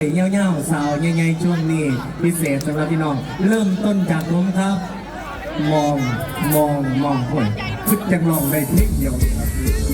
เงี้ยเงี้สาวใหญ่ๆช่วงนี้พิเศษสำหรับพี่น้อง เริ่มต้นจากผมครับ มองมองมองคนชุดจังองได้เพียงเดียวครับ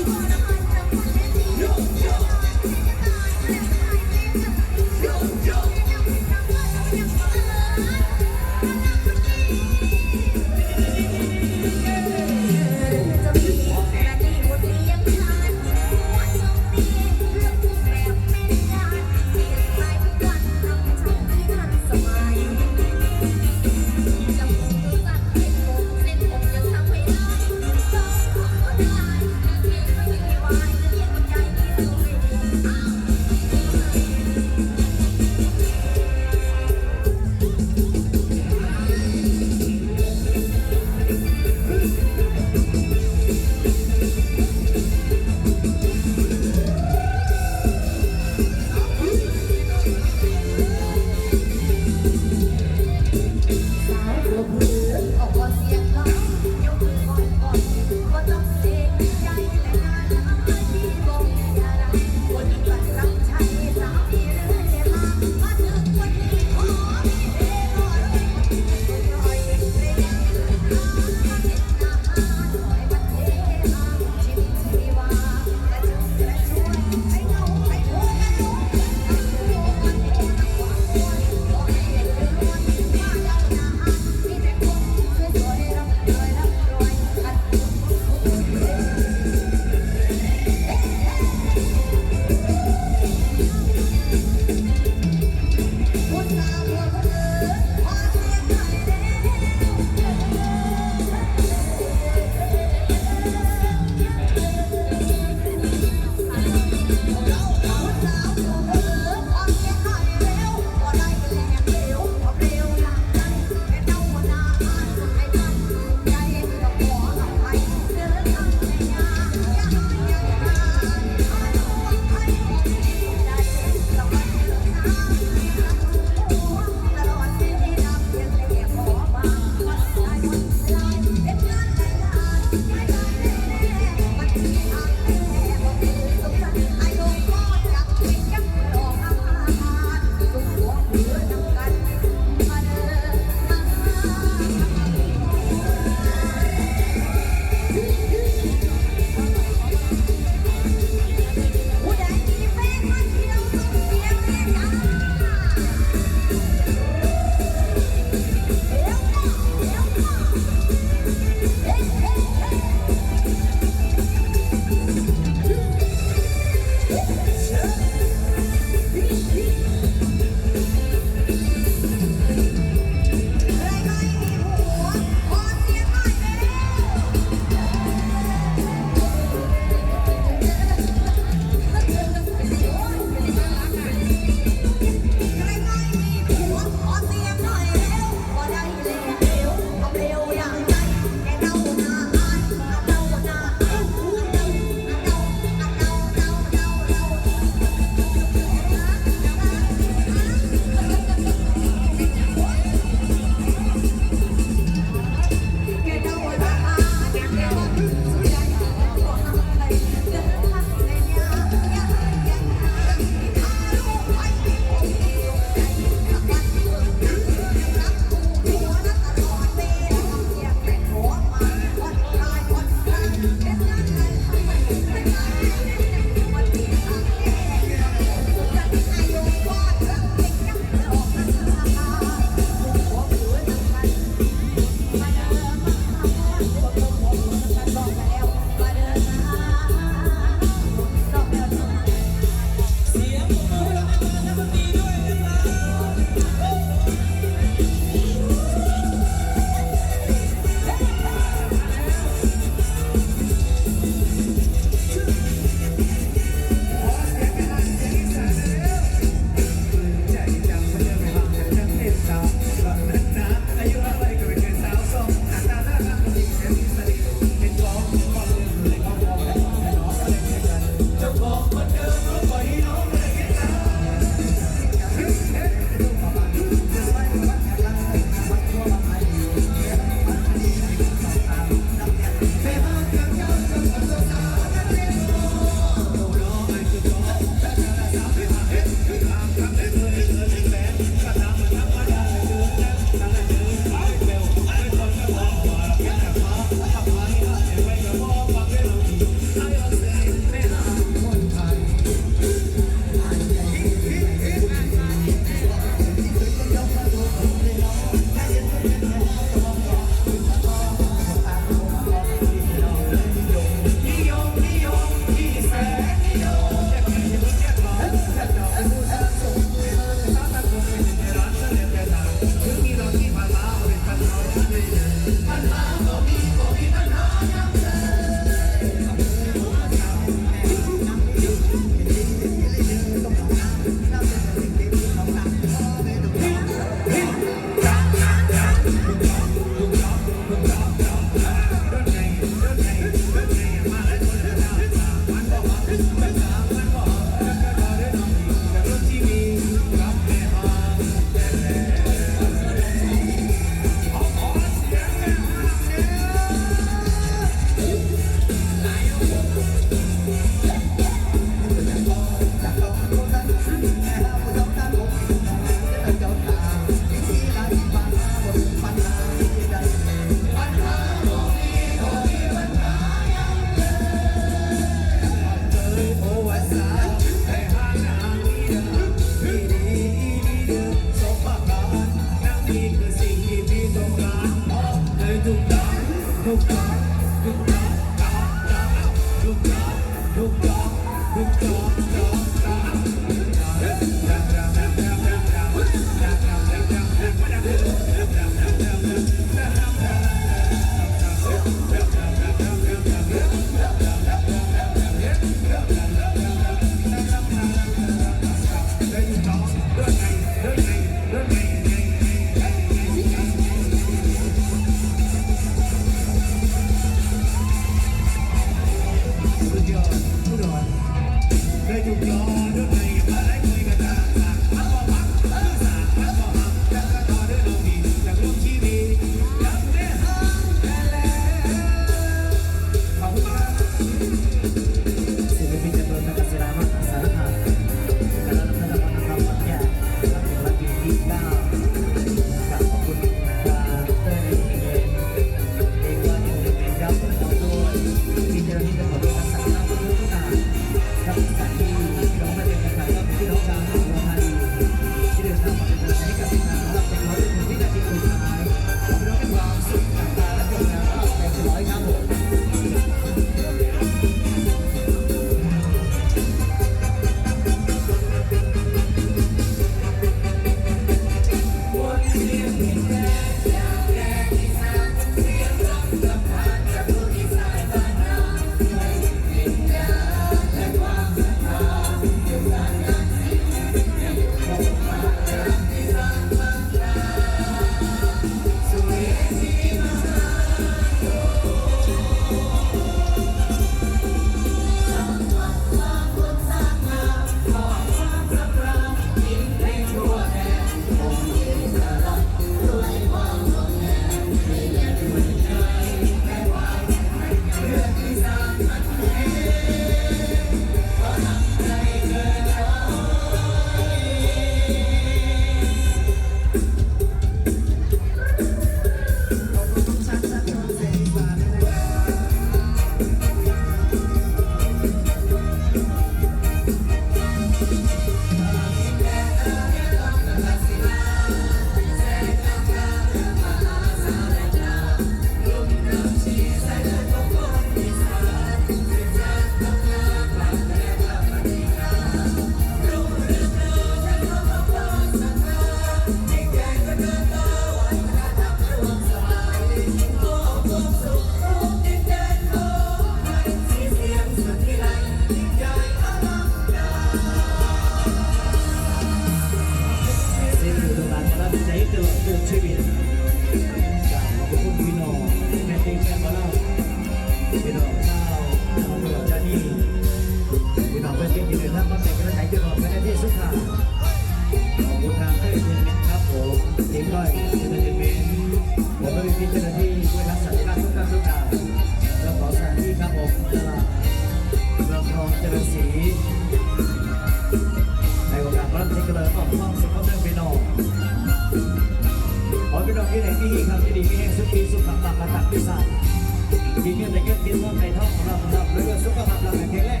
กินเงินแต่เงินกินเงินในท้องของเราสำหรับเรื่องสุขภาพเราแข็งแรง